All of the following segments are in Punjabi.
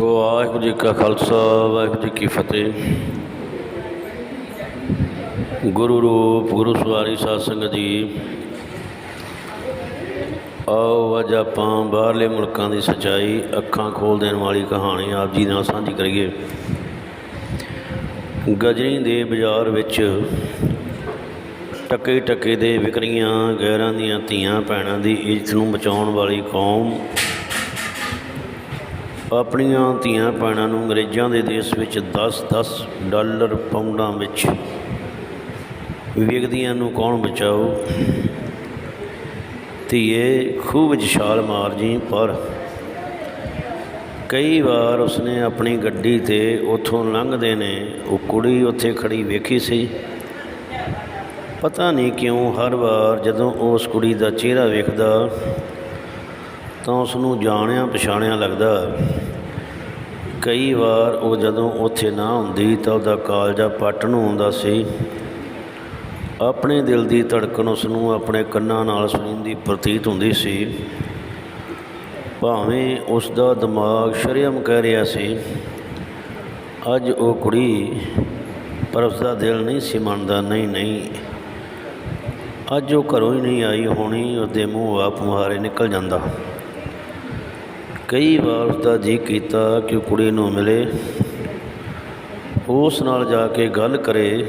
ਵਾਹਿਗੁਰੂ ਜੀ ਕਾ ਖਾਲਸਾ, ਵਾਹਿਗੁਰੂ ਜੀ ਕੀ ਫਤਿਹ। ਗੁਰੂ ਰੂਪ, ਗੁਰੂ ਸਵਾਰੀ ਸਾਧ ਸੰਗਤ ਜੀ, ਆਓ ਅੱਜ ਆਪਾਂ ਬਾਹਰਲੇ ਮੁਲਕਾਂ ਦੀ ਸਚਾਈ, ਅੱਖਾਂ ਖੋਲ ਦੇਣ ਵਾਲੀ ਕਹਾਣੀ ਆਪ ਜੀ ਨਾਲ ਸਾਂਝੀ ਕਰੀਏ। ਗਜਨੀ ਦੇ ਬਾਜ਼ਾਰ ਵਿੱਚ ਟੱਕੇ ਟੱਕੇ ਦੇ ਵਿਕਰੀਆਂ ਗੈਰਾਂ ਦੀਆਂ ਧੀਆਂ ਭੈਣਾਂ ਦੀ ਇੱਜ਼ਤ ਨੂੰ ਬਚਾਉਣ ਵਾਲੀ ਕੌਮ ਆਪਣੀਆਂ ਧੀਆਂ ਭੈਣਾਂ ਨੂੰ ਅੰਗਰੇਜ਼ਾਂ ਦੇ ਦੇਸ਼ ਵਿੱਚ 10-10 ਡਾਲਰ ਪਾਉਂਡਾਂ ਵਿੱਚ ਵਿਕਦੀਆਂ ਨੂੰ ਕੌਣ ਬਚਾਓ ਧੀਏ, ਖੂਬ ਵਿੱਚ ਛਾਲ ਮਾਰ ਜੀ, ਪਰ ਕਈ ਵਾਰ ਉਸਨੇ ਆਪਣੀ ਗੱਡੀ ਤੇ ਉੱਥੋਂ ਲੰਘਦੇ ਨੇ। ਉਹ ਕੁੜੀ ਉੱਥੇ ਖੜੀ ਵੇਖੀ ਸੀ। ਪਤਾ ਨਹੀਂ ਕਿਉਂ ਹਰ ਵਾਰ ਜਦੋਂ ਉਸ ਕੁੜੀ ਦਾ ਚਿਹਰਾ ਵੇਖਦਾ ਤਾਂ ਉਸ ਨੂੰ ਜਾਣਿਆ ਪਛਾਣਿਆ ਲੱਗਦਾ। ਕਈ ਵਾਰ ਉਹ ਜਦੋਂ ਉੱਥੇ ਨਾ ਹੁੰਦੀ ਤਾਂ ਉਹਦਾ ਕਾਲਜਾ ਪੱਟ ਨੂੰ ਆਉਂਦਾ ਸੀ। ਆਪਣੇ ਦਿਲ ਦੀ ਧੜਕਣ ਉਸ ਨੂੰ ਆਪਣੇ ਕੰਨਾਂ ਨਾਲ ਸੁਣਦੀ ਪ੍ਰਤੀਤ ਹੁੰਦੀ ਸੀ। ਭਾਵੇਂ ਉਸ ਦਾ ਦਿਮਾਗ ਸ਼ਰਮ ਕਹਿ ਰਿਹਾ ਸੀ, ਅੱਜ ਉਹ ਕੁੜੀ ਪਰ ਉਸ ਦਾ ਦਿਲ ਨਹੀਂ ਸੀ ਮੰਨਦਾ, ਨਹੀਂ ਨਹੀਂ। ਅੱਜ ਉਹ ਘਰੋਂ ਹੀ ਨਹੀਂ ਆਈ ਹੋਣੀ ਉਹਦੇ ਮੂੰਹ ਆਪ ਮੁਹਾਰੇ ਨਿਕਲ ਜਾਂਦਾ। ਕਈ ਵਾਰ ਉਸਦਾ ਜੀ ਕੀਤਾ ਕਿ ਉਹ ਕੁੜੀ ਨੂੰ ਮਿਲੇ, ਉਸ ਨਾਲ ਜਾ ਕੇ ਗੱਲ ਕਰੇ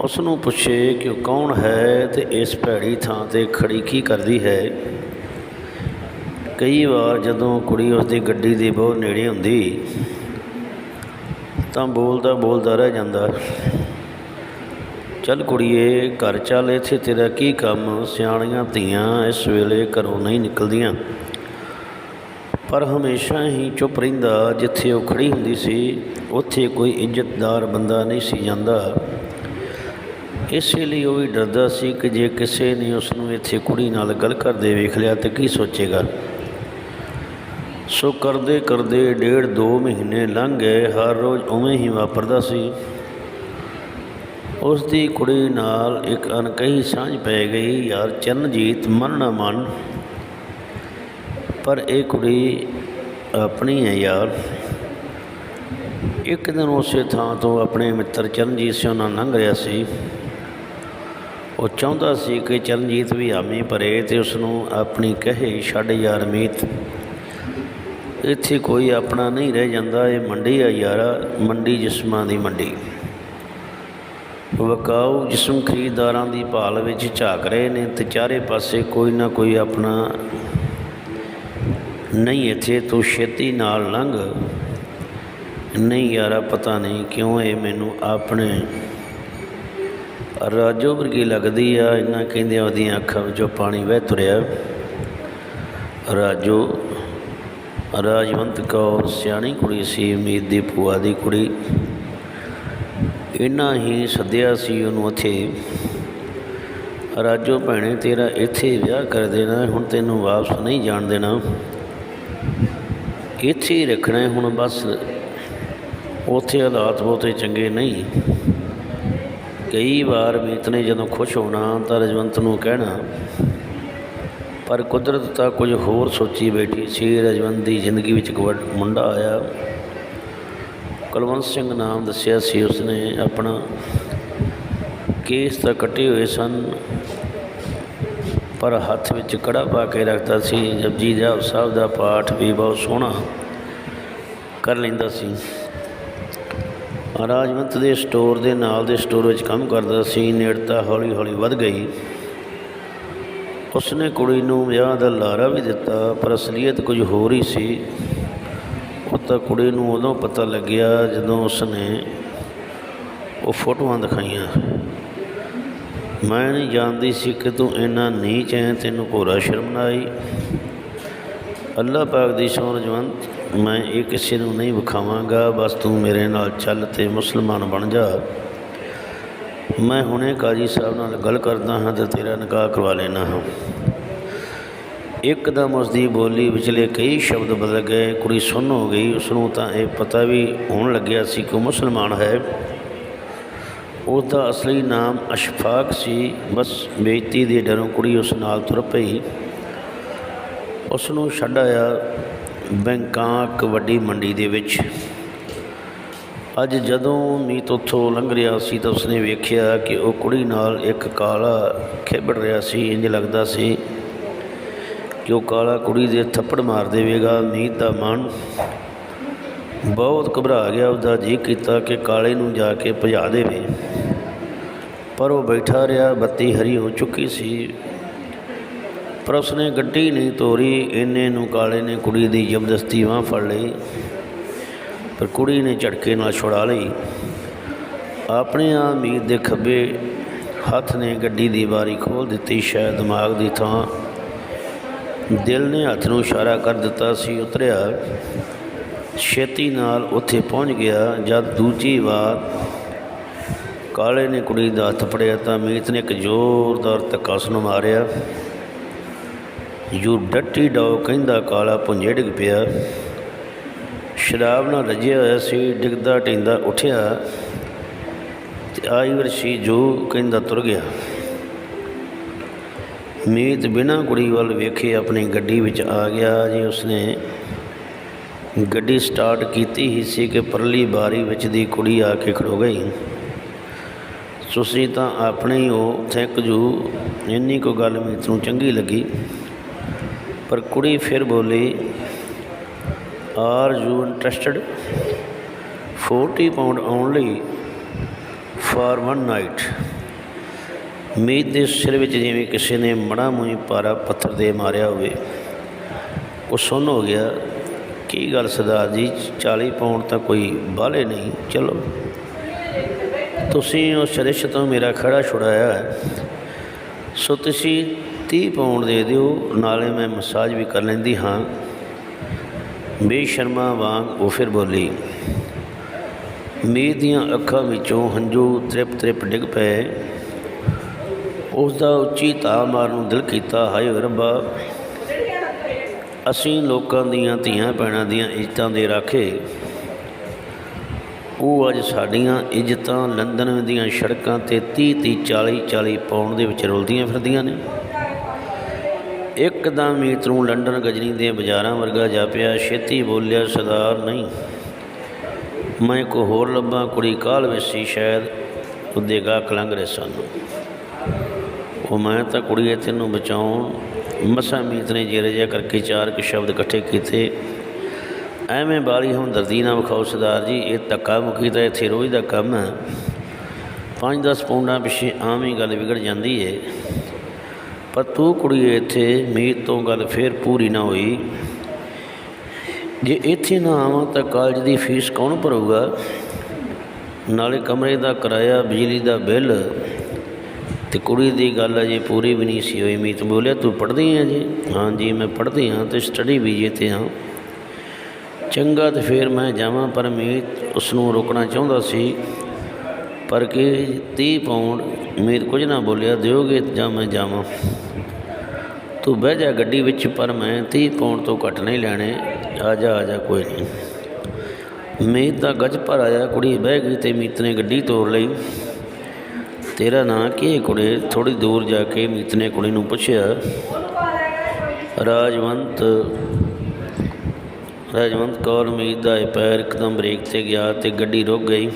ਉਸ ਨੂੰ ਪੁੱਛੇ ਕਿ ਉਹ ਕੌਣ ਹੈ ਤੇ ਇਸ ਭੈੜੀ ਥਾਂ ਤੇ ਖੜੀ ਕੀ ਕਰਦੀ ਹੈ। ਕਈ ਵਾਰ ਜਦੋਂ ਕੁੜੀ ਉਸਦੀ ਗੱਡੀ ਦੇ ਬਹੁਤ ਨੇੜੇ ਹੁੰਦੀ, ਤਾਂ ਬੋਲਦਾ ਬੋਲਦਾ ਰਹਿ ਜਾਂਦਾ, ਚੱਲ ਕੁੜੀਏ, ਘਰ ਚੱਲ, ਇੱਥੇ ਤੇਰਾ ਕੀ ਕੰਮ? ਸਿਆਣੀਆਂ ਧੀਆਂ ਇਸ ਵੇਲੇ ਘਰੋਂ ਨਹੀਂ ਨਿਕਲਦੀਆਂ। ਪਰ ਹਮੇਸ਼ਾ ਹੀ ਚੁੱਪ ਰਹਿੰਦਾ, ਜਿੱਥੇ ਉਹ ਖੜੀ ਹੁੰਦੀ ਸੀ, ਉੱਥੇ ਕੋਈ ਇੱਜ਼ਤਦਾਰ ਬੰਦਾ ਨਹੀਂ ਸੀ ਜਾਂਦਾ। ਇਸੇ ਲਈ ਉਹ ਵੀ ਡਰਦਾ ਸੀ ਕਿ ਜੇ ਕਿਸੇ ਨੇ ਉਸ ਨੂੰ ਇੱਥੇ ਕੁੜੀ ਨਾਲ ਗੱਲ ਕਰਦੇ ਵੇਖ ਲਿਆ ਤਾਂ ਕੀ ਸੋਚੇਗਾ। ਸੋ ਕਰਦੇ ਕਰਦੇ ਡੇਢ ਦੋ ਮਹੀਨੇ ਲੰਘ ਗਏ, ਹਰ ਰੋਜ਼ ਉਵੇਂ ਹੀ ਵਾਪਰਦਾ ਸੀ। ਉਸ ਦੀ ਕੁੜੀ ਨਾਲ ਇੱਕ ਅਣਕਹੀ ਸਾਂਝ ਪੈ ਗਈ, ਯਾਰ ਚਰਨਜੀਤ ਮਨ ਨਾ ਮਨ। ਪਰ ਇਹ ਕੁੜੀ ਆਪਣੀ ਹੈ ਯਾਰ। ਇੱਕ ਦਿਨ ਉਸੇ ਥਾਂ ਤੋਂ ਆਪਣੇ ਮਿੱਤਰ ਚਰਨਜੀਤ ਸਿੰਘ ਨਾਲ ਲੰਘ ਰਿਹਾ ਸੀ। ਉਹ ਚਾਹੁੰਦਾ ਸੀ ਕਿ ਚਰਨਜੀਤ ਵੀ ਹਾਮੀ ਭਰੇ ਤੇ ਉਸ ਨੂੰ ਆਪਣੀ ਕਹੇ, ਛੱਡ ਯਾਰ ਮੀਤ। ਇੱਥੇ ਕੋਈ ਆਪਣਾ ਨਹੀਂ ਰਹਿ ਜਾਂਦਾ, ਇਹ ਮੰਡੀ ਆ ਯਾਰਾ, ਮੰਡੀ ਜਿਸਮਾਂ ਦੀ ਮੰਡੀ। ਵਕਾਊ ਜਿਸਮ ਖਰੀਦਦਾਰਾਂ ਦੀ ਭਾਲ ਵਿੱਚ ਝਾਕ ਰਹੇ ਨੇ ਤੇ ਚਾਰੇ ਪਾਸੇ ਕੋਈ ਨਾ ਕੋਈ ਆਪਣਾ ਨਹੀਂ, ਇੱਥੇ ਤੂੰ ਛੇਤੀ ਨਾਲ ਲੰਘ। ਨਹੀਂ ਯਾਰਾ, ਪਤਾ ਨਹੀਂ ਕਿਉਂ ਇਹ ਮੈਨੂੰ ਆਪਣੇ ਰਾਜੋ ਵਰਗੀ ਲੱਗਦੀ ਆ। ਇਹਨਾਂ ਕਹਿੰਦੇ ਉਹਦੀਆਂ ਅੱਖਾਂ ਵਿੱਚੋਂ ਪਾਣੀ ਵਹਿ ਤੁਰਿਆ। ਰਾਜੋ, ਰਾਜਵੰਤ ਕੌਰ ਸਿਆਣੀ ਕੁੜੀ ਸੀ ਉਮੀਦ ਦੀ ਭੂਆ ਦੀ ਕੁੜੀ। ਇੰਨਾ ਹੀ ਸੱਦਿਆ ਸੀ ਉਹਨੂੰ ਉੱਥੇ। ਰਾਜੋ ਭੈਣੇ, ਤੇਰਾ ਇੱਥੇ ਵਿਆਹ ਕਰ ਦੇਣਾ, ਹੁਣ ਤੈਨੂੰ ਵਾਪਸ ਨਹੀਂ ਜਾਣ ਦੇਣਾ। ਇੱਥੇ ਹੀ ਰੱਖਣਾ ਹੁਣ ਬਸ ਉੱਥੇ ਹਾਲਾਤ ਬਹੁਤੇ ਚੰਗੇ ਨਹੀਂ। ਕਈ ਵਾਰ ਮੀਤ ਨੇ ਜਦੋਂ ਖੁਸ਼ ਹੋਣਾ ਤਾਂ ਰਜਵੰਤ ਨੂੰ ਕਹਿਣਾ, ਪਰ ਕੁਦਰਤ ਤਾਂ ਕੁਝ ਹੋਰ ਸੋਚੀ ਬੈਠੀ ਸੀ, ਰਜਵੰਤ ਦੀ ਜ਼ਿੰਦਗੀ ਵਿੱਚ ਇੱਕ ਵੱਡ- ਮੁੰਡਾ ਆਇਆ। ਕੁਲਵੰਤ ਸਿੰਘ ਨਾਮ ਦੱਸਿਆ ਸੀ, ਉਸਨੇ ਆਪਣਾ ਕੇਸ ਤਾਂ ਕੱਟੇ ਹੋਏ ਸਨ ਪਰ ਹੱਥ ਵਿੱਚ ਕੜਾ ਪਾ ਕੇ ਰੱਖਦਾ ਸੀ। ਜਪਜੀ ਸਾਹਿਬ ਸਾਹਿਬ ਦਾ ਪਾਠ ਵੀ ਬਹੁਤ ਸੋਹਣਾ ਕਰ ਲੈਂਦਾ ਸੀ। ਰਾਜਵੰਤ ਦੇ ਸਟੋਰ ਦੇ ਨਾਲ ਦੇ ਸਟੋਰ ਵਿੱਚ ਕੰਮ ਕਰਦਾ ਸੀ। ਨੇੜਤਾ ਹੌਲੀ ਹੌਲੀ ਵੱਧ ਗਈ। ਉਸਨੇ ਕੁੜੀ ਨੂੰ ਵਿਆਹ ਦਾ ਲਾਰਾ ਵੀ ਦਿੱਤਾ, ਪਰ ਅਸਲੀਅਤ ਕੁਝ ਹੋਰ ਹੀ ਸੀ। ਉਹ ਤਾਂ ਕੁੜੀ ਨੂੰ ਉਦੋਂ ਪਤਾ ਲੱਗਿਆ ਜਦੋਂ ਉਸਨੇ ਉਹ ਫੋਟੋਆਂ ਦਿਖਾਈਆਂ। ਮੈਂ ਨਹੀਂ ਜਾਣਦੀ ਸੀ ਕਿ ਤੂੰ ਇੰਨਾ ਨੀਚ ਹੈ ਤੈਨੂੰ ਭੋਰਾ ਸ਼ਰਮ ਨਾ ਆਈ। ਅੱਲਾਹ ਪਾਕ ਦੀ ਸਹੁੰ ਰਜਵੰਤ ਮੈਂ ਇਹ ਕਿਸੇ ਨੂੰ ਨਹੀਂ ਵਿਖਾਵਾਂਗਾ, ਬਸ ਤੂੰ ਮੇਰੇ ਨਾਲ ਚੱਲ ਤੇ ਮੁਸਲਮਾਨ ਬਣ ਜਾ। ਮੈਂ ਹੁਣੇ ਕਾਜੀ ਸਾਹਿਬ ਨਾਲ ਗੱਲ ਕਰਦਾ ਹਾਂ ਤੇ ਤੇਰਾ ਨਿਕਾਹ ਕਰਵਾ ਲੈਣਾ ਹਾਂ। ਇੱਕਦਮ ਉਸ ਦੀ ਬੋਲੀ ਵਿਚਲੇ ਕਈ ਸ਼ਬਦ ਬਦਲ ਗਏ, ਕੁੜੀ ਸੁਣ ਹੋ ਗਈ ਉਸ ਨੂੰ ਤਾਂ ਇਹ ਪਤਾ ਵੀ ਹੋਣ ਲੱਗਿਆ ਸੀ ਕਿ ਉਹ ਮੁਸਲਮਾਨ ਹੈ। ਉਸ ਦਾ ਅਸਲੀ ਨਾਮ ਅਸ਼ਫਾਕ ਸੀ। ਬਸ ਬੇਇੱਜ਼ਤੀ ਦੇ ਡਰੋਂ ਕੁੜੀ ਉਸ ਨਾਲ ਤੁਰ ਪਈ। ਉਸ ਨੂੰ ਛੱਡ ਆਇਆ ਬੈਂਕਾਕ ਵੱਡੀ ਮੰਡੀ ਦੇ ਵਿੱਚ। ਅੱਜ ਜਦੋਂ ਮੀਤ ਉੱਥੋਂ ਲੰਘ ਰਿਹਾ ਸੀ ਤਾਂ ਉਸਨੇ ਵੇਖਿਆ ਕਿ ਉਹ ਕੁੜੀ ਨਾਲ ਇੱਕ ਕਾਲਾ ਖੇਬੜ ਰਿਹਾ ਸੀ। ਇੰਜ ਲੱਗਦਾ ਸੀ ਕਿ ਉਹ ਕਾਲਾ ਕੁੜੀ ਦੇ ਥੱਪੜ ਮਾਰ ਦੇਵੇਗਾ। ਮੀਤ ਦਾ ਮਨ ਬਹੁਤ ਘਬਰਾ ਗਿਆ। ਉਹਦਾ ਜੀ ਕੀਤਾ ਕਿ ਕਾਲੇ ਨੂੰ ਜਾ ਕੇ ਭਜਾ ਦੇਵੇ। ਪਰ ਉਹ ਬੈਠਾ ਰਿਹਾ, ਬੱਤੀ ਹਰੀ ਹੋ ਚੁੱਕੀ ਸੀ। ਪਰ ਉਸਨੇ ਗੱਡੀ ਨਹੀਂ ਤੋਰੀ, ਇੰਨੇ ਨੂੰ ਕਾਲੇ ਨੇ ਕੁੜੀ ਦੀ ਜ਼ਬਰਦਸਤੀ ਬਾਂਹ ਫੜ ਲਈ। ਪਰ ਕੁੜੀ ਨੇ ਝਟਕੇ ਨਾਲ ਛੁਡਾ ਲਈ। ਆਪਣੇ ਆ ਮੀਤ ਦੇ ਖੱਬੇ ਹੱਥ ਨੇ ਗੱਡੀ ਦੀ ਬਾਰੀ ਖੋਲ ਦਿੱਤੀ, ਸ਼ਾਇਦ ਦਿਮਾਗ ਦੀ ਥਾਂ। ਦਿਲ ਨੇ ਹੱਥ ਨੂੰ ਇਸ਼ਾਰਾ ਕਰ ਦਿੱਤਾ ਸੀ, ਉਤਰਿਆ। ਛੇਤੀ ਨਾਲ ਉੱਥੇ ਪਹੁੰਚ ਗਿਆ, ਜਦ ਦੂਜੀ ਵਾਰ ਕਾਲੇ ਨੇ ਕੁੜੀ ਦਾ ਹੱਥ ਫੜਿਆ ਤਾਂ ਮੀਤ ਨੇ ਇੱਕ ਜ਼ੋਰਦਾਰ ਧੱਕਾ ਉਸ ਨੂੰ ਮਾਰਿਆ। ਯੂ ਡੱਟੀ ਡਾਓ ਕਹਿੰਦਾ ਕਾਲਾ ਪੁੰਜੇ ਡਿੱਗ ਪਿਆ। ਸ਼ਰਾਬ ਨਾਲ ਰੱਜਿਆ ਹੋਇਆ ਸੀ, ਡਿੱਗਦਾ ਟਿੰਦਾ ਉੱਠਿਆ ਤੇ ਆਈ ਵਰਸ਼ੀ ਜੋ ਕਹਿੰਦਾ ਤੁਰ ਗਿਆ। ਮੀਤ ਬਿਨਾਂ ਕੁੜੀ ਵੱਲ ਵੇਖੇ ਆਪਣੀ ਗੱਡੀ ਵਿੱਚ ਆ ਗਿਆ। ਜੀ ਉਸਨੇ ਗੱਡੀ ਸਟਾਰਟ ਕੀਤੀ ਹੀ ਸੀ ਕਿ ਪਰਲੀ ਬਾਰੀ ਵਿੱਚ ਦੀ ਕੁੜੀ ਆ ਕੇ ਖੜੋ ਗਈ। ਸੁਸੀ ਤਾਂ ਆਪਣੇ ਹੀ ਉਹ ਥੈਂਕ ਜੂ। ਇੰਨੀ ਕੋ ਗੱਲ ਮੀਤ ਨੂੰ ਚੰਗੀ ਲੱਗੀ। ਪਰ ਕੁੜੀ ਫਿਰ ਬੋਲੀ are you interested 40 pound only for one night Meet ਦੇ ਸਿਰ ਵਿੱਚ ਜਿਵੇਂ ਕਿਸੇ ਨੇ ਮੜਾ ਮੂੰਹ ਪਾਰਾ ਪੱਥਰ ਦੇ ਮਾਰਿਆ ਹੋਵੇ। ਉਹ ਸੁਣ ਹੋ ਗਿਆ, ਕੀ ਗੱਲ ਸਰਦਾਰ ਜੀ 40 ਪਾਉਂਡ ਤਾਂ ਕੋਈ ਬਾਹਲੇ ਨਹੀਂ। ਚਲੋ। ਤੁਸੀਂ ਉਸ ਰਿਸ਼ ਤੋਂ ਮੇਰਾ ਖੜਾ ਛੁਡਾਇਆ ਹੈ। ਸੋ ਤੁਸੀਂ 30 ਪਾਉਂਡ ਦੇ ਦਿਓ, ਨਾਲੇ ਮੈਂ ਮਸਾਜ ਵੀ ਕਰ ਲੈਂਦੀ ਹਾਂ। ਬੇਸ਼ਰਮਾ ਵਾਂਗ ਉਹ ਫਿਰ ਬੋਲੀ, ਮੀਂਹ ਦੀਆਂ ਅੱਖਾਂ ਵਿੱਚੋਂ ਹੰਝੂ ਤ੍ਰਿਪ ਤ੍ਰਿਪ ਡਿੱਗ ਪਏ। ਉਸ ਦਾ ਉੱਚੀ ਧਾ ਮਾਰਨ ਨੂੰ ਦਿਲ ਕੀਤਾ, ਹਾਏ ਓਏ ਰੱਬਾ, ਅਸੀਂ ਲੋਕਾਂ ਦੀਆਂ ਧੀਆਂ ਭੈਣਾਂ ਦੀਆਂ ਇੱਜ਼ਤਾਂ ਦੇ ਰਾਖੇ ਉਹ ਅੱਜ ਸਾਡੀਆਂ ਇੱਜ਼ਤਾਂ ਲੰਡਨ ਦੀਆਂ ਸੜਕਾਂ ਤੇ 30 30 40 40 ਪਾਉਣ ਦੇ ਵਿੱਚ ਰੁਲਦੀਆਂ ਫਿਰਦੀਆਂ ਨੇ। ਇੱਕਦਮ ਮੀਤ ਨੂੰ ਲੰਡਨ ਗਜਨੀ ਦੇ ਬਾਜ਼ਾਰਾਂ ਵਰਗਾ ਜਾਪਿਆ, ਛੇਤੀ ਬੋਲਿਆ, ਸਰਦਾਰ, ਨਹੀਂ। ਮੈਂ ਕੋ ਹੋਰ ਲੱਭਾਂ, ਕੁੜੀ ਕਾਲ ਵਿੱਚ ਸੀ ਸ਼ਾਇਦ ਉਹਦੇ ਗਾਹਕ ਲੰਘ ਰਹੇ ਸਨ। ਉਹ ਮੈਂ ਤਾਂ ਕੁੜੀਏ ਤੈਨੂੰ ਬਚਾਉਣ, ਮਸਾ ਮੀਤ ਨੇ ਜੇਰੇ ਜਿਹਾ ਕਰਕੇ ਚਾਰ ਕੁ ਸ਼ਬਦ ਇਕੱਠੇ ਕੀਤੇ। ਐਵੇਂ ਬਾਲੀ ਹਮਦਰਦੀ ਨਾ ਵਿਖਾਓ ਸਰਦਾਰ ਜੀ, ਇਹ ਧੱਕਾ ਮੁੱਕੀ ਤਾਂ ਇੱਥੇ ਰੋਜ਼ ਦਾ ਕੰਮ ਹੈ। 5-10 ਪੌਂਡਾਂ ਪਿੱਛੇ ਆਮ ਹੀ ਗੱਲ ਵਿਗੜ ਜਾਂਦੀ ਏ। ਪਰ ਤੂੰ ਕੁੜੀਏ ਇੱਥੇ ਮੀਤ ਤੋਂ ਗੱਲ ਫੇਰ ਪੂਰੀ ਨਾ ਹੋਈ। ਜੇ ਇੱਥੇ ਨਾ ਆਵਾਂ ਤਾਂ ਕਾਲਜ ਦੀ ਫੀਸ ਕੌਣ ਭਰੂਗਾ? ਨਾਲੇ ਕਮਰੇ ਦਾ ਕਿਰਾਇਆ, ਬਿਜਲੀ ਦਾ ਬਿੱਲ ਤੇ ਕੁੜੀ ਦੀ ਗੱਲ ਅਜੇ ਪੂਰੀ ਵੀ ਨਹੀਂ ਸੀ ਹੋਈ। ਮੀਤ ਬੋਲਿਆ, ਤੂੰ ਪੜ੍ਹਦੀ ਹੈ ਜੀ? ਹਾਂ ਜੀ, ਮੈਂ ਪੜ੍ਹਦੀ ਹਾਂ ਤੇ ਸਟੱਡੀ ਵੀਜੇ ਤੇ ਹਾਂ ਚੰਗਾ ਤੇ ਫਿਰ ਮੈਂ ਜਾਵਾਂ, ਪਰ ਮੀਤ ਉਸ ਨੂੰ ਰੋਕਣਾ ਚਾਹੁੰਦਾ ਸੀ। ਪਰ ਕਿ 30 ਪਾਉਂਡ ਮੀਤ ਕੁਝ ਨਾ ਬੋਲਿਆ, ਦਿਓਗੇ ਜਾਂ ਮੈਂ ਜਾਵਾਂ? ਤੂੰ ਬਹਿ ਜਾ ਗੱਡੀ ਵਿੱਚ, ਪਰ ਮੈਂ 30 ਪਾਉਂਡ ਤੋਂ ਘੱਟ ਨਹੀਂ ਲੈਣੇ। ਆ ਜਾ ਆ ਜਾ ਕੋਈ ਨਹੀਂ। ਮੀਤ ਦਾ ਗੱਜ ਭਰ ਆਇਆ, ਕੁੜੀ ਬਹਿ ਗਈ ਤੇ ਮੀਤ ਨੇ ਗੱਡੀ ਤੋੜ ਲਈ। ਤੇਰਾ ਨਾਂ ਕੀ ਕੁੜੇ? ਥੋੜੀ ਦੂਰ ਜਾ ਕੇ ਮੀਤ ਨੇ ਕੁੜੀ ਨੂੰ ਪੁੱਛਿਆ। ਰਾਜਵੰਤ ਰਾਜਵੰਤ ਕੌਰ ਮੀਤ ਦਾ ਇਹ ਪੈਰ ਇੱਕਦਮ ਬ੍ਰੇਕ ਤੇ ਗਿਆ ਤੇ ਗੱਡੀ ਰੁਕ ਗਈ।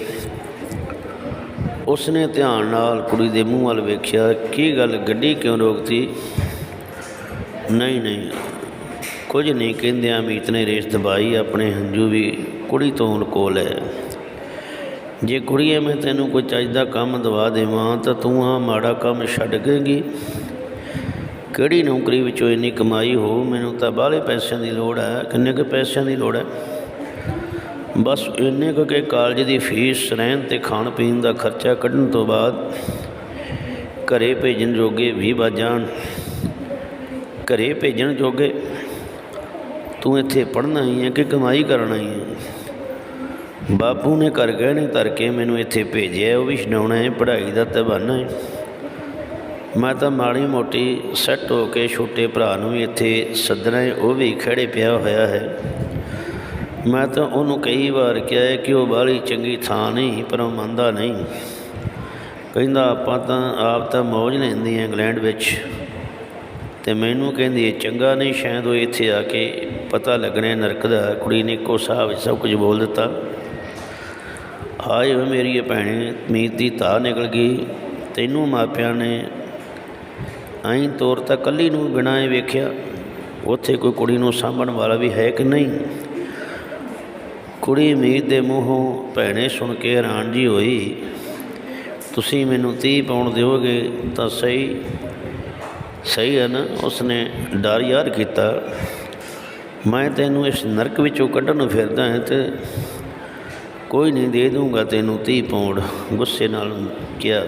ਉਸਨੇ ਧਿਆਨ ਨਾਲ ਕੁੜੀ ਦੇ ਮੂੰਹ ਵੱਲ ਵੇਖਿਆ, ਕੀ ਗੱਲ, ਗੱਡੀ ਕਿਉਂ ਰੋਕਤੀ? ਨਹੀਂ ਨਹੀਂ, ਕੁਝ ਨਹੀਂ ਕਹਿੰਦਿਆਂ ਅਮੀਤ ਨੇ ਰੇਸ ਦਬਾਈ, ਆਪਣੇ ਹੰਝੂ ਵੀ ਕੁੜੀ ਤੋਂ ਲੁਕੋ ਲਏ ਜੇ ਕੁੜੀਏ, ਮੈਂ ਤੈਨੂੰ ਕੋਈ ਚੱਜ ਦਾ ਕੰਮ ਦਵਾ ਦੇਵਾਂ, ਤਾਂ ਤੂੰ ਆ ਮਾੜਾ ਕੰਮ ਛੱਡ ਗਏਂਗੀ ਕਿਹੜੀ ਨੌਕਰੀ ਵਿੱਚੋਂ ਇੰਨੀ ਕਮਾਈ ਹੋ? ਮੈਨੂੰ ਤਾਂ ਬਾਹਲੇ ਪੈਸਿਆਂ ਦੀ ਲੋੜ ਹੈ। ਕਿੰਨੇ ਕੁ ਪੈਸਿਆਂ ਦੀ ਲੋੜ ਹੈ? ਬਸ ਇੰਨੇ ਕੁ ਕਿ ਕਾਲਜ ਦੀ ਫੀਸ, ਰਹਿਣ ਤੇ ਖਾਣ ਪੀਣ ਦਾ ਖਰਚਾ ਕੱਢਣ ਤੋਂ ਬਾਅਦ ਘਰੇ ਭੇਜਣ ਜੋਗੇ ਵੀ ਵੱਜ ਜਾਣ। ਘਰੇ ਭੇਜਣ ਜੋਗੇ ਤੂੰ ਇੱਥੇ ਪੜ੍ਹਨਾ ਹੀ ਹੈ ਕਿ ਕਮਾਈ ਕਰਨਾ ਹੀ ਹੈ? ਬਾਪੂ ਨੇ ਕਰ ਗਏ ਨੇ ਧਰ ਕੇ ਮੈਨੂੰ ਇੱਥੇ ਭੇਜਿਆ, ਉਹ ਵੀ ਛਡਾਉਣਾ ਹੈ, ਪੜ੍ਹਾਈ ਦਾ ਤਾਂ ਬਹਾਨਾ ਹੈ। ਮੈਂ ਤਾਂ ਮਾੜੀ ਮੋਟੀ ਸੈੱਟ ਹੋ ਕੇ ਛੋਟੇ ਭਰਾ ਨੂੰ ਵੀ ਇੱਥੇ ਸੱਦਣਾ ਹੈ, ਉਹ ਵੀ ਖੜੇ ਪਿਆ ਹੋਇਆ ਹੈ। ਮੈਂ ਤਾਂ ਉਹਨੂੰ ਕਈ ਵਾਰ ਕਿਹਾ ਹੈ ਕਿ ਉਹ ਬਾਹਲੀ ਚੰਗੀ ਥਾਂ ਨਹੀਂ, ਪਰ ਉਹ ਮੰਨਦਾ ਨਹੀਂ। ਕਹਿੰਦਾ, ਆਪਾਂ ਤਾਂ ਆਪ ਤਾਂ ਮੌਜ ਲੈਂਦੇ ਹਾਂ ਇੰਗਲੈਂਡ ਵਿੱਚ। ਤੇ ਮੈਨੂੰ ਕਹਿੰਦੀ, ਇਹ ਚੰਗਾ ਨਹੀਂ, ਸ਼ਾਇਦ ਉਹ ਇੱਥੇ ਆ ਕੇ ਪਤਾ ਲੱਗਣਾ ਨਰਕ ਦਾ ਕੁੜੀ ਨੇ ਇੱਕੋ ਸਾਹ ਵਿੱਚ ਸਭ ਕੁਝ ਬੋਲ ਦਿੱਤਾ। ਹਾਏ ਓ ਮੇਰੀ ਇਹ ਭੈਣੇ, ਮੀਤ ਦੀ ਧਾਰ ਨਿਕਲ ਗਈ। ਤੈਨੂੰ ਮਾਪਿਆਂ ਨੇ ਐਂ ਤੌਰ ਤਾਂ ਕੱਲੀ ਨੂੰ ਬਿਨਾਂ ਇਹ ਵੇਖਿਆ, ਉੱਥੇ ਕੋਈ ਕੁੜੀ ਨੂੰ ਸਾਂਭਣ ਵਾਲਾ ਵੀ ਹੈ ਕਿ ਨਹੀਂ? ਕੁੜੀ ਮੀਤ ਦੇ ਮੂੰਹੋਂ ਭੈਣੇ ਸੁਣ ਕੇ ਹੈਰਾਨ ਜੀ ਹੋਈ, ਤੁਸੀਂ ਮੈਨੂੰ 30 ਪਾਉਣ ਦਿਓਗੇ ਤਾਂ ਸਹੀ ਸਹੀ ਹੈ ਨਾ? ਉਸਨੇ ਡਰ ਯਾਰ ਕੀਤਾ, ਮੈਂ ਤੈਨੂੰ ਇਸ ਨਰਕ ਵਿੱਚੋਂ ਕੱਢਣ ਨੂੰ ਫਿਰਦਾ ਹਾਂ ਤੇ ਕੋਈ ਨਹੀਂ ਦੇ ਦੂੰਗਾ ਤੈਨੂੰ 30 ਪੌਂਡ ਗੁੱਸੇ ਨਾਲ ਕਿਹਾ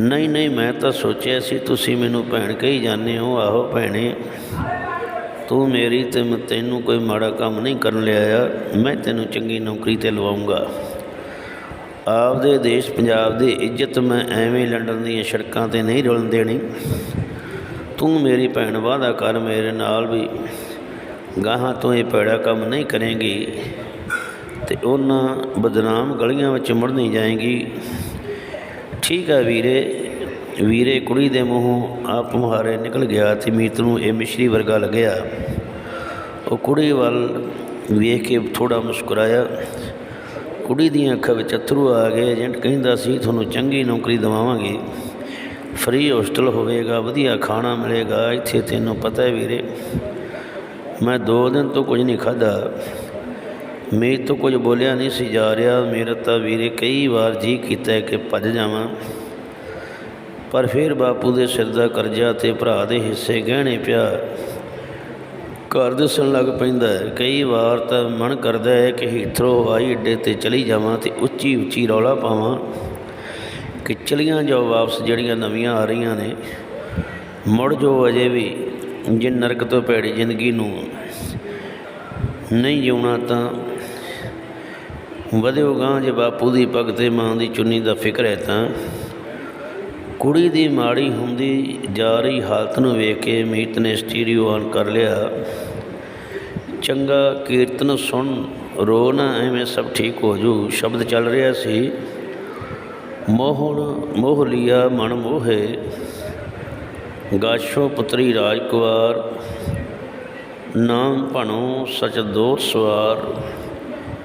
ਨਹੀਂ ਨਹੀਂ, ਮੈਂ ਤਾਂ ਸੋਚਿਆ ਸੀ ਤੁਸੀਂ ਮੈਨੂੰ ਭੈਣ ਕਹੀ ਜਾਂਦੇ ਹੋ, ਆਹੋ ਭੈਣੇ, ਤੂੰ ਮੇਰੀ ਤੇ ਮੈਂ, ਤੈਨੂੰ ਕੋਈ ਮਾੜਾ ਕੰਮ ਨਹੀਂ ਕਰਨ ਲਿਆਇਆ ਮੈਂ ਤੈਨੂੰ ਚੰਗੀ ਨੌਕਰੀ ਤੇ ਲਵਾਉਂਗਾ। ਆਪਦੇ ਦੇਸ਼ ਪੰਜਾਬ ਦੀ ਇੱਜ਼ਤ ਮੈਂ ਐਵੇਂ ਲੰਡਨ ਦੀਆਂ ਸੜਕਾਂ ਤੇ ਨਹੀਂ ਰੁਲਣ ਦੇਣੀ। ਤੂੰ ਮੇਰੀ ਭੈਣ ਵਾਦਾ ਕਰ ਮੇਰੇ ਨਾਲ ਵੀ, ਗਾਹਾਂ ਤੋਂ ਇਹ ਭੈੜਾ ਕੰਮ ਨਹੀਂ ਕਰੇਂਗੀ ਤੇ ਉਹਨਾਂ ਬਦਨਾਮ ਗਲੀਆਂ ਵਿੱਚ ਮੁੜ ਨਹੀਂ ਜਾਏਗੀ। ਠੀਕ ਆ ਵੀਰੇ। ਵੀਰੇ, ਕੁੜੀ ਦੇ ਮੂੰਹੋਂ ਆਪ ਮੁਹਾਰੇ ਨਿਕਲ ਗਿਆ ਤੇ ਮੀਤ ਨੂੰ ਇਹ ਮਿਸ਼ਰੀ ਵਰਗਾ ਲੱਗਿਆ। ਉਹ ਕੁੜੀ ਵੱਲ ਵੇਖ ਕੇ ਥੋੜਾ ਮੁਸਕਰਾਇਆ। ਕੁੜੀ ਦੀਆਂ ਅੱਖਾਂ ਵਿੱਚ ਅਥਰੂ ਆ ਗਏ। ਏਜੰਟ ਕਹਿੰਦਾ ਸੀ, ਤੁਹਾਨੂੰ ਚੰਗੀ ਨੌਕਰੀ ਦਿਵਾਵਾਂਗੇ। ਫ੍ਰੀ ਹੋਸਟਲ ਹੋਵੇਗਾ, ਵਧੀਆ ਖਾਣਾ ਮਿਲੇਗਾ। ਇੱਥੇ ਤੈਨੂੰ ਪਤਾ ਹੈ ਵੀਰੇ, ਮੈਂ ਦੋ ਦਿਨ ਤੋਂ ਕੁਝ ਨਹੀਂ ਖਾਧਾ। ਮੇਰੇ ਤੋਂ ਕੁਝ ਬੋਲਿਆ ਨਹੀਂ ਸੀ ਜਾ ਰਿਹਾ। ਮੇਰਾ ਤਾਂ ਵੀਰੇ ਕਈ ਵਾਰ ਜੀ ਕੀਤਾ ਕਿ ਭੱਜ ਜਾਵਾਂ। ਪਰ ਫਿਰ ਬਾਪੂ ਦੇ ਸਿਰ ਦਾ ਕਰਜ਼ਾ ਤੇ ਭਰਾ ਦੇ ਹਿੱਸੇ ਗਹਿਣੇ ਪਿਆ। ਘਰ ਦੱਸਣ ਲੱਗ ਪੈਂਦਾ ਹੈ। ਕਈ ਵਾਰ ਤਾਂ ਮਨ ਕਰਦਾ ਹੈ ਕਿ ਹੀਥਰੋ ਹਵਾਈ ਅੱਡੇ ਤੇ ਚਲੀ ਜਾਵਾਂ ਤੇ ਉੱਚੀ ਉੱਚੀ ਰੌਲਾ ਪਾਵਾਂ ਕਿ ਚਲੀਆਂ ਜਾਓ ਵਾਪਸ, ਜਿਹੜੀਆਂ ਨਵੀਆਂ ਆ ਰਹੀਆਂ ਨੇ। ਮੁੜ ਜੋ ਅਜੇ ਵੀ ਜੇ ਨਰਕ ਤੋਂ ਭੈੜੀ ਜ਼ਿੰਦਗੀ ਨੂੰ ਨਹੀਂ ਜਿਉਣਾ ਤਾਂ ਵਧਿਓ ਗਾਂ ਜੇ ਬਾਪੂ ਦੀ ਪੱਗ ਤੇ ਮਾਂ ਦੀ ਚੁੰਨੀ ਦਾ ਫਿਕਰ ਹੈ ਤਾਂ ਕੁੜੀ ਦੀ ਮਾੜੀ ਹੁੰਦੀ ਜਾ ਰਹੀ ਹਾਲਤ ਨੂੰ ਵੇਖ ਕੇ ਮੀਤ ਨੇ ਸਟੀਰੀਓ ਆਨ ਕਰ ਲਿਆ। ਚੰਗਾ ਕੀਰਤਨ ਸੁਣ, ਰੋ ਨਾ, ਐਵੇਂ ਸਭ ਠੀਕ ਹੋ ਜੂ, ਸ਼ਬਦ ਚੱਲ ਰਿਹਾ ਸੀ। ਮੋਹਣ, ਮੋਹ ਲਿਆ ਮਨ ਮੋਹੇ, ਗਾਸ਼ੋ ਪੁੱਤਰੀ ਰਾਜਕੁਮਾਰ ਨਾਮ ਭਣੋ ਸਚ ਦੋਰ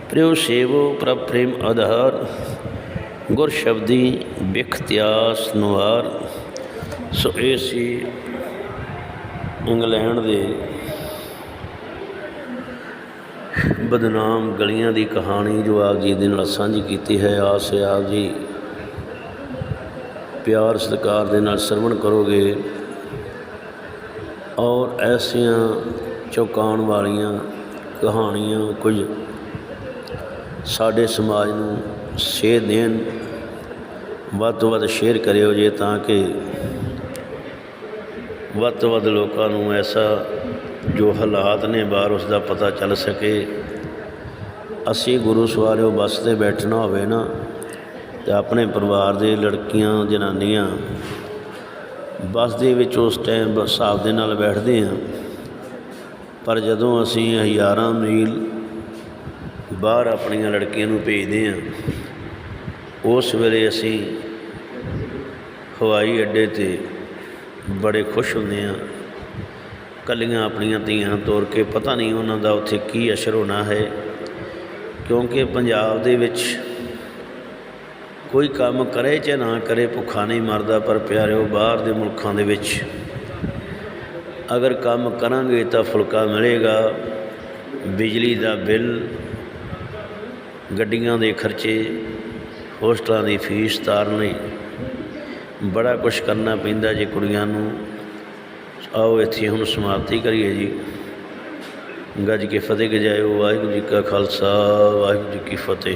ਸਵਾਰ ਸੇਵੋ ਪ੍ਰਭ ਪ੍ਰੇਮ ਆਧਾਰ, ਗੁਰ ਸ਼ਬਦੀ ਬਿਖ ਨਵਾਰ ਸੋ ਇਹ ਸੀ ਇੰਗਲੈਂਡ ਦੇ ਬਦਨਾਮ ਗਲੀਆਂ ਦੀ ਕਹਾਣੀ ਜੋ ਆਪ ਜੀ ਦੇ ਨਾਲ ਸਾਂਝੀ ਕੀਤੀ ਹੈ। ਆਸ ਹੈ ਆਪ ਜੀ ਪਿਆਰ ਸਤਿਕਾਰ ਦੇ ਨਾਲ ਸਰਵਣ ਕਰੋਗੇ ਔਰ ਐਸੀਆਂ ਚੌਂਕਾਉਣ ਵਾਲੀਆਂ ਕਹਾਣੀਆਂ ਕੁਝ ਸਾਡੇ ਸਮਾਜ ਨੂੰ ਸੇਧ ਦੇਣ, ਵੱਧ ਤੋਂ ਵੱਧ ਸ਼ੇਅਰ ਕਰਿਓ ਜੇ ਤਾਂ ਕਿ ਵੱਧ ਤੋਂ ਵੱਧ ਲੋਕਾਂ ਨੂੰ ਐਸਾ ਜੋ ਹਾਲਾਤ ਨੇ ਬਾਹਰ ਉਸ ਦਾ ਪਤਾ ਚੱਲ ਸਕੇ। ਅਸੀਂ ਗੁਰੂ ਸਵਾਰਿਓ ਬੱਸ ਤੇ ਬੈਠਣਾ ਹੋਵੇ ਨਾ, ਤੇ ਆਪਣੇ ਪਰਿਵਾਰ ਦੇ ਲੜਕੀਆਂ, ਜਨਾਨੀਆਂ ਬੱਸ ਦੇ ਵਿੱਚ ਉਸ ਟਾਈਮ ਹਿਸਾਬ ਦੇ ਨਾਲ ਬੈਠਦੇ ਹਾਂ। ਪਰ ਜਦੋਂ ਅਸੀਂ ਹਜ਼ਾਰਾਂ ਮੀਲ ਬਾਹਰ ਆਪਣੀਆਂ ਲੜਕੀਆਂ ਨੂੰ ਭੇਜਦੇ ਹਾਂ। ਉਸ ਵੇਲੇ ਅਸੀਂ ਹਵਾਈ ਅੱਡੇ ਤੇ ਬੜੇ ਖੁਸ਼ ਹੁੰਦੇ ਹਾਂ। ਕੱਲੀਆਂ ਆਪਣੀਆਂ ਧੀਆਂ ਤੋਰ ਕੇ ਪਤਾ ਨਹੀਂ ਉਹਨਾਂ ਦਾ ਉੱਥੇ ਕੀ ਅਸਰ ਹੋਣਾ ਹੈ, ਕਿਉਂਕਿ ਪੰਜਾਬ ਦੇ ਵਿੱਚ ਕੋਈ ਕੰਮ ਕਰੇ ਜਾਂ ਨਾ ਕਰੇ ਭੁੱਖਾ ਨਹੀਂ ਮਰਦਾ, ਪਰ ਪਿਆਰਿਓ, ਬਾਹਰ ਦੇ ਮੁਲਕਾਂ ਦੇ ਵਿੱਚ ਅਗਰ ਕੰਮ ਕਰਾਂਗੇ ਤਾਂ ਫੁਲਕਾ ਮਿਲੇਗਾ, ਬਿਜਲੀ ਦਾ ਬਿੱਲ ਗੱਡੀਆਂ ਦੇ ਖਰਚੇ, ਹੋਸਟਲਾਂ ਦੀ ਫੀਸ ਤਾਰਨ ਲਈ ਬੜਾ ਕੁਝ ਕਰਨਾ ਪੈਂਦਾ ਜੇ ਕੁੜੀਆਂ ਨੂੰ। ਆਓ ਇੱਥੇ ਹੁਣ ਸਮਾਪਤੀ ਕਰੀਏ ਜੀ। ਗੱਜ ਕੇ ਫਤਿਹ ਗਜਾਇਓ ਵਾਹਿਗੁਰੂ ਜੀ ਕਾ ਖਾਲਸਾ, ਵਾਹਿਗੁਰੂ ਜੀ ਕੀ ਫਤਿਹ।